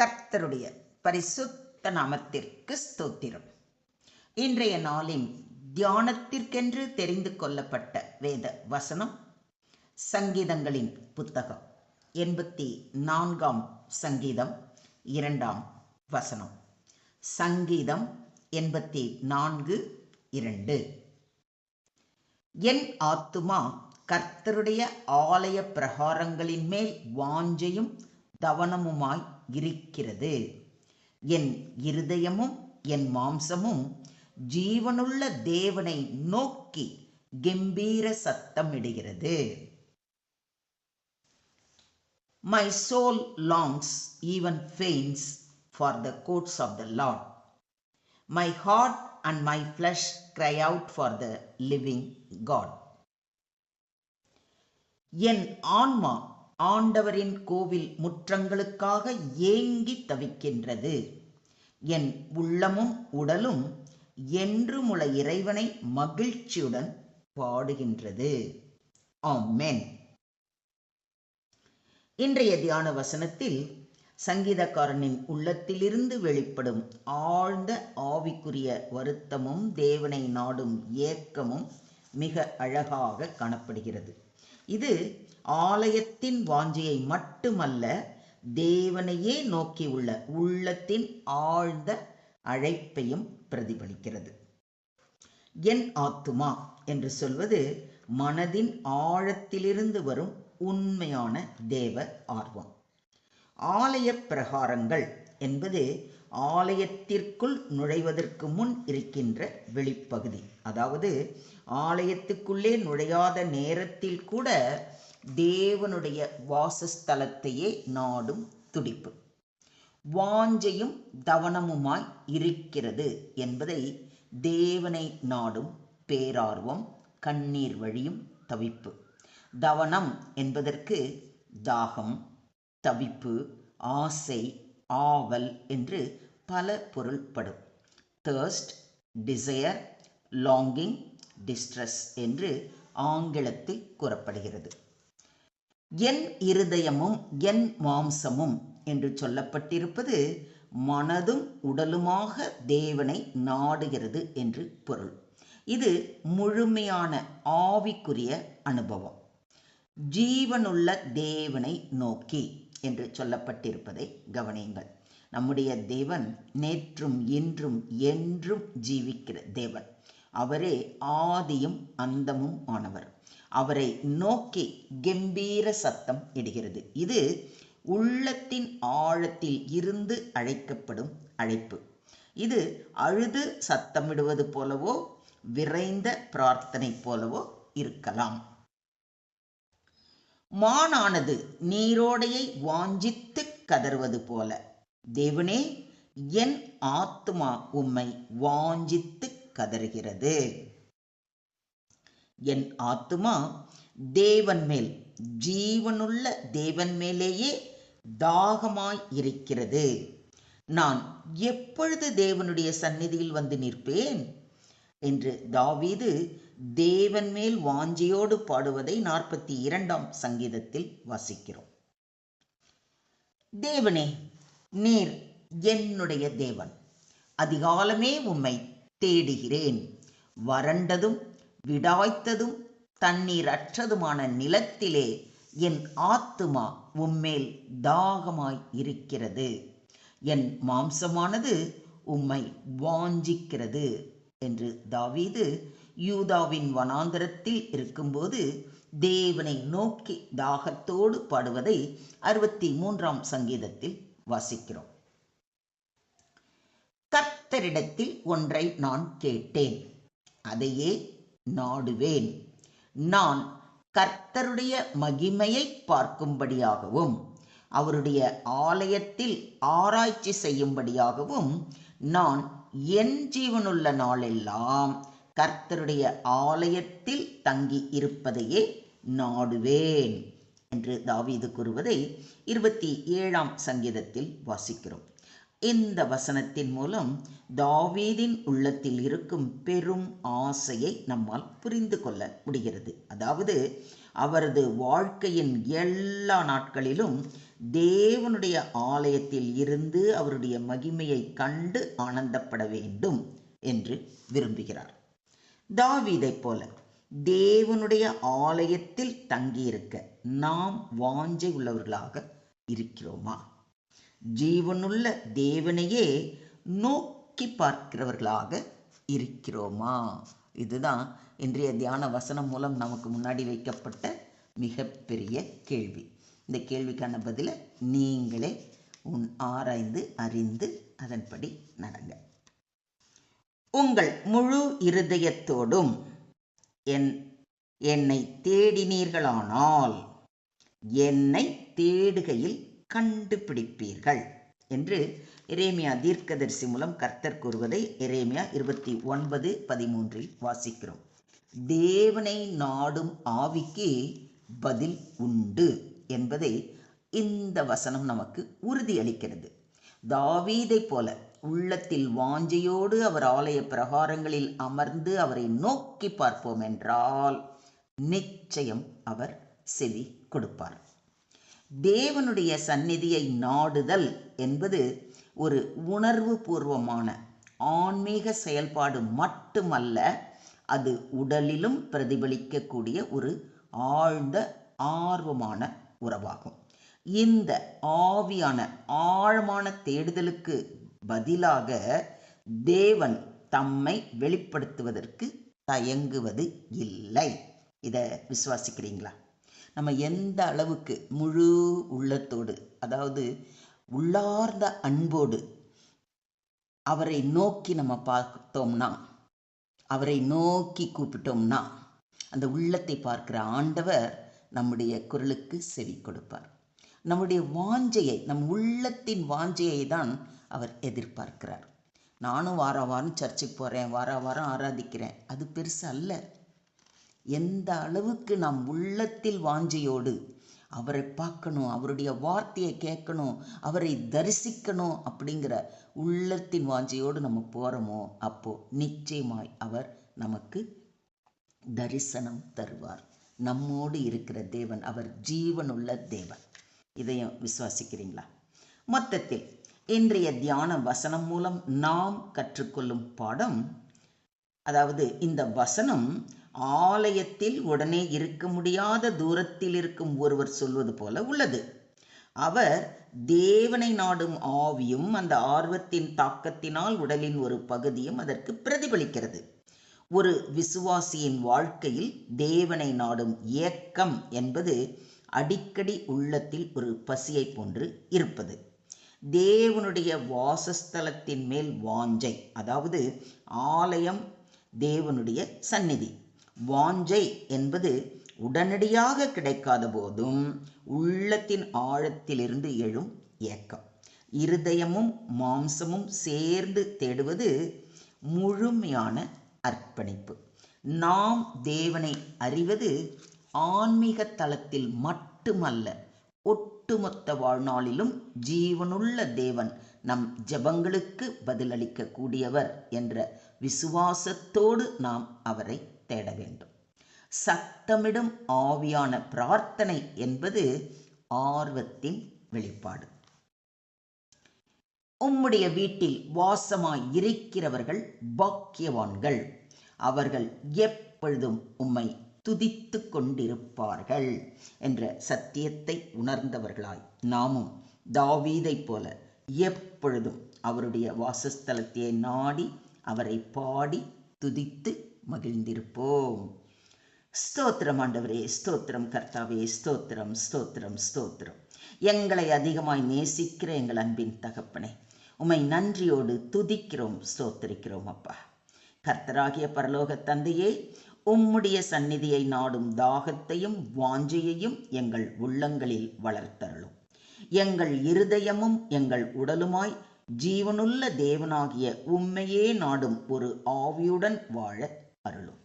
கர்த்தருடைய பரிசுத்த நாமத்திற்கு ஸ்தோத்திரம். இன்றைய நாளின் தியானத்திற்கென்று தெரிந்து கொள்ளப்பட்ட வேத வசனம் சங்கீதங்களின் புத்தகம். எண்பத்தி நான்காம் சங்கீதம் இரண்டாம் வசனம். சங்கீதம் எண்பத்தி நான்கு இரண்டு. என் ஆத்துமா கர்த்தருடைய ஆலய பிரகாரங்களின் மேல் வாஞ்சையும் தவனமுமாய் இருக்கிறது என் இருதயமும் என் மாம்சமும் ஜீவனுள்ள தேவனை நோக்கி கம்பீர சத்தமிடுகிறது my soul longs even faints for the courts of the Lord my heart and my flesh cry out for the living God என் ஆன்மா ஆண்டவரின் கோவில் முற்றங்களுக்காக ஏங்கி தவிக்கின்றது. என் உள்ளமும் உடலும் என்றுமுள்ள இறைவனை மகிழ்ச்சியுடன் பாடுகின்றது. ஆமென். இன்றைய தியான வசனத்தில் சங்கீதக்காரனின் உள்ளத்திலிருந்து வெளிப்படும் ஆழ்ந்த ஆவிக்குரிய வருத்தமும் தேவனை நாடும் ஏக்கமும் மிக அழகாக காணப்படுகிறது. இது ஆலயத்தின் வாஞ்சையை மட்டுமல்ல தேவனையே நோக்கியுள்ள உள்ளத்தின் ஆழ்ந்த அழைப்பையும் பிரதிபலிக்கிறது. என் ஆத்துமா என்று சொல்வது மனதின் ஆழத்திலிருந்து வரும் உண்மையான தேவ ஆர்வம். ஆலய பிரகாரங்கள் என்பது ஆலயத்திற்குள் நுழைவதற்கு முன் இருக்கின்ற வெளிப்பகுதி. அதாவது ஆலயத்துக்குள்ளே நுழையாத நேரத்தில் கூட தேவனுடைய வாசஸ்தலத்தையே நாடும் துடிப்பு. வாஞ்சையும் தவனமுமாய் இருக்கிறது என்பதை தேவனை நாடும் பேரார்வம் கண்ணீர் வழியும் தவிப்பு. தவனம் என்பதற்கு தாகம் தவிப்பு ஆசை ஆவல் என்று பல பொருள்படும். தேர்ஸ்ட் டிசையர் லாங்கிங் டிஸ்ட்ரெஸ் என்று ஆங்கிலத்தில் கூறப்படுகிறது. என் இருதயமும் என் மாம்சமும் என்று சொல்லப்பட்டிருப்பது மனதும் உடலுமாக தேவனை நாடுகிறது என்று பொருள். இது முழுமையான ஆவிக்குரிய அனுபவம். ஜீவனுள்ள தேவனை நோக்கி என்று சொல்லப்பட்டிருப்பதை கவனியுங்கள். நம்முடைய தேவன் நேற்றும் இன்றும் என்றும் ஜீவிக்கிற தேவன். அவரே ஆதியும் அந்தமும் ஆனவர். அவரை நோக்கி கம்பீர சத்தம் இடுகிறது. இது உள்ளத்தின் ஆழத்தில் இருந்து அழைக்கப்படும் அழைப்பு. இது அழுது சத்தமிடுவது போலவோ விரைந்த பிரார்த்தனை போலவோ இருக்கலாம். மானானது நீரோடையை வாஞ்சித்து கதறுவது போல. தேவனே என் ஆத்துமா உம்மை வாஞ்சித்து கதறுகிறது. என் ஆத்துமா தேவன் மேல் ஜீவனுள்ள தேவன் மேலேயே தாகமாய் இருக்கிறது. நான் எப்பொழுது தேவனுடைய சந்நிதியில் வந்து நிற்பேன்? என்று தாவீது தேவன் மேல் வாஞ்சியோடு பாடுவதை நாற்பத்தி இரண்டாம் சங்கீதத்தில் வாசிக்கிறோம். தேவனே நீர் என்னுடைய தேவன். அதிகாலமே உம்மை தேடுகிறேன். வறண்டதும் விடாய்த்ததும் தண்ணீர் அற்றதுமான நிலத்திலே என் ஆத்துமா உம்மேல் தாகமாய் இருக்கிறது. என் மாம்சமானது உம்மை வாஞ்சிக்கிறது. என்று தாவீது யூதாவின் வனாந்தரத்தில் இருக்கும்போது தேவனை நோக்கி தாகத்தோடு பாடுவதை அறுபத்தி மூன்றாம் சங்கீதத்தில் வாசிக்கிறோம். கர்த்தரிடத்தில் ஒன்றை நான் கேட்டேன். அதையே நாடுவேன். நான் கர்த்தருடைய மகிமையை பார்க்கும்படியாகவும் அவருடைய ஆலயத்தில் ஆராய்ச்சி செய்யும்படியாகவும் நான் என் ஜீவனுள்ள நாளெல்லாம் கர்த்தருடைய ஆலயத்தில் தங்கி இருப்பதையே நாடுவேன் என்று தாவீது கூறுவதை இருபத்தி ஏழாம் சங்கீதத்தில் வாசிக்கிறோம். இந்த வசனத்தின் மூலம் தாவீதின் உள்ளத்தில் இருக்கும் பெரும் ஆசையை நம்மால் புரிந்து கொள்ள முடிகிறது. அதாவது அவரது வாழ்க்கையின் எல்லா நாட்களிலும் தேவனுடைய ஆலயத்தில் இருந்து அவருடைய மகிமையை கண்டு ஆனந்தப்பட வேண்டும் என்று விரும்புகிறார். தாவீதைப் போல தேவனுடைய ஆலயத்தில் தங்கியிருக்க நாம் வாஞ்சை உள்ளவர்களாக இருக்கிறோமா? ஜீவனுள்ள தேவனையே நோக்கி பார்க்கிறவர்களாக இருக்கிறோமா? இதுதான் இன்றைய தியான வசனம் மூலம் நமக்கு முன்னாடி வைக்கப்பட்ட மிகப்பெரிய கேள்வி. இந்த கேள்விக்கான பதிலை நீங்களே உன் ஆராய்ந்து அறிந்து அதன்படி நடங்க. உங்கள் முழு இருதயத்தோடும் என் என்னை தேடினீர்களானால் என்னை தேடுகையில் கண்டுபிடிப்பீர்கள் என்று எரேமியா தீர்க்கதரிசி மூலம் கர்த்தர் கூறுவதை எரேமியா இருபத்தி ஒன்பது பதிமூன்றில் வாசிக்கிறோம். தேவனை நாடும் ஆவிக்கு பதில் உண்டு என்பதை இந்த வசனம் நமக்கு உறுதியளிக்கிறது. தாவீதை போல உள்ளத்தில் வாஞ்சையோடு அவர் ஆலய பிரகாரங்களில் அமர்ந்து அவரை நோக்கி பார்ப்போம் என்றால் நிச்சயம் அவர் செவி கொடுப்பார். தேவனுடைய சந்நிதியை நாடுதல் என்பது ஒரு உணர்வு பூர்வமான ஆன்மீக செயல்பாடு மட்டுமல்ல அது உடலிலும் பிரதிபலிக்கக்கூடிய ஒரு ஆழ்ந்த ஆர்வமான உறவாகும். இந்த ஆவியான ஆழமான தேடுதலுக்கு பதிலாக தேவன் தம்மை வெளிப்படுத்துவதற்கு தயங்குவது இல்லை. இதை விசுவாசிக்கிறீங்களா? நம்ம எந்த அளவுக்கு முழு உள்ளத்தோடு அதாவது உள்ளார்ந்த அன்போடு அவரை நோக்கி நம்ம பார்த்தோம்னா அவரை நோக்கி கூப்பிட்டோம்னா அந்த உள்ளத்தை பார்க்கிற ஆண்டவர் நம்முடைய குரலுக்கு செவி கொடுப்பார். நம்முடைய வாஞ்சையை நம் உள்ளத்தின் வாஞ்சையை தான் அவர் எதிர்பார்க்கிறார். நானும் வார வாரம் சர்ச்சுக்கு போகிறேன் வார வாரம் ஆராதிக்கிறேன். அது பெருசு அல்ல. எந்த அளவுக்கு நாம் உள்ளத்தில் வாஞ்சையோடு அவரை பார்க்கணும் அவருடைய வார்த்தையை கேட்கணும் அவரை தரிசிக்கணும் அப்படிங்கிற உள்ளத்தின் வாஞ்சையோடு நம்ம போகிறோமோ அப்போ நிச்சயமாய் அவர் நமக்கு தரிசனம் தருவார். நம்மோடு இருக்கிற தேவன் அவர் ஜீவனுள்ள தேவன். இதையும் விசுவாசிக்கிறீங்களா? மொத்தத்தில் இன்றைய தியான வசனம் மூலம் நாம் கற்றுக்கொள்ளும் பாடம் அதாவது இந்த வசனம் ஆலயத்தில் உடனே இருக்க முடியாத தூரத்தில் இருக்கும் ஒருவர் சொல்வது போல உள்ளது. அவர் தேவனை நாடும் ஆவியும் அந்த ஆர்வத்தின் தாக்கத்தினால் உடலின் ஒரு பகுதியும் அதற்கு பிரதிபலிக்கிறது. ஒரு விசுவாசியின் வாழ்க்கையில் தேவனை நாடும் ஏக்கம் என்பது அடிக்கடி உள்ளத்தில் ஒரு பசியை போன்று இருப்பது. தேவனுடைய வாசஸ்தலத்தின் மேல் வாஞ்சை அதாவது ஆலயம் தேவனுடைய சந்நிதி. வாஞ்சை என்பது உடனடியாக கிடைக்காத போதும் உள்ளத்தின் ஆழத்திலிருந்து எழும் ஏக்கம். இருதயமும் மாம்சமும் சேர்ந்து தேடுவது முழுமையான அர்ப்பணிப்பு. நாம் தேவனை அறிவது ஆன்மீக தளத்தில் மட்டுமல்ல ஒட்டுமொத்த வாழ்நாளிலும் ஜீவனுள்ள தேவன் நம் ஜெபங்களுக்கு பதிலளிக்க கூடியவர் என்ற விசுவாசத்தோடு நாம் அவரை தேட வேண்டும். சத்தமிடும் ஆவியான பிரார்த்தனை என்பது ஆர்வத்தின் வெளிப்பாடு. உம்முடைய வீட்டில் வாசமாய் இருக்கிறவர்கள் பாக்கியவான்கள். அவர்கள் எப்பொழுதும் உம்மை துதித்து கொண்டிருப்பார்கள் என்ற சத்தியத்தை உணர்ந்தவர்களாய் நாமும் தாவீதைப் போல எப்பொழுதும் அவருடைய வாசஸ்தலத்தை நாடி அவரை பாடி துதித்து மகிழ்ந்திருப்போம். ஸ்தோத்திரம் ஆண்டவரே ஸ்தோத்திரம் கர்த்தாவே ஸ்தோத்திரம் ஸ்தோத்திரம் ஸ்தோத்திரம். எங்களை அதிகமாய் நேசிக்கிற எங்கள் அன்பின் தகப்பனே உம்மை நன்றியோடு துதிக்கிறோம் ஸ்தோத்திரிக்கிறோம் அப்பா. கர்த்தராகிய பரலோக தந்தையே உம்முடைய சந்நிதியை நாடும் தாகத்தையும் வாஞ்சையையும் எங்கள் உள்ளங்களில் வளர்த்தருளும். எங்கள் இருதயமும் எங்கள் உடலுமாய் ஜீவனுள்ள தேவனாகிய உம்மையே நாடும் ஒரு ஆவியுடன் வாழ அருளும்.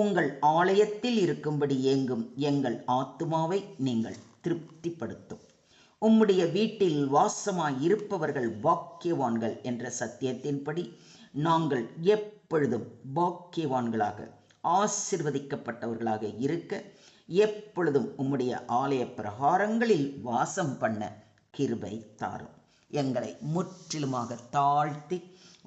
உங்கள் ஆலயத்தில் இருக்கும்படி ஏங்கும் எங்கள் ஆத்துமாவை நீங்கள் திருப்திப்படுத்தும். உம்முடைய வீட்டில் வாசமாய் இருப்பவர்கள் பாக்கியவான்கள் என்ற சத்தியத்தின்படி நாங்கள் எப்பொழுதும் பாக்கியவான்களாக ஆசிர்வதிக்கப்பட்டவர்களாக இருக்க எப்பொழுதும் உம்முடைய ஆலய பிரகாரங்களில் வாசம் பண்ண கிருபை தாரும். எங்களை முற்றிலுமாக தாழ்த்தி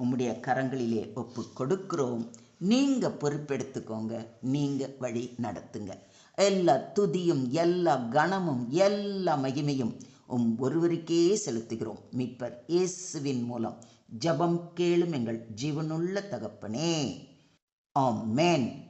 உம்முடைய கரங்களிலே ஒப்பு கொடுக்கிறோம் நீங்க பொறுப்பெடுத்துக்கோங்க நீங்க வழி நடத்துங்க. எல்லா துதியும் எல்லா கணமும் எல்லா மகிமையும் உம் ஒருவருக்கே செலுத்துகிறோம். மீட்பர் இயேசுவின் மூலம். ஜபம் கேளும் எங்கள் ஜீவனுள்ள தகப்பனே. ஆம் மேன்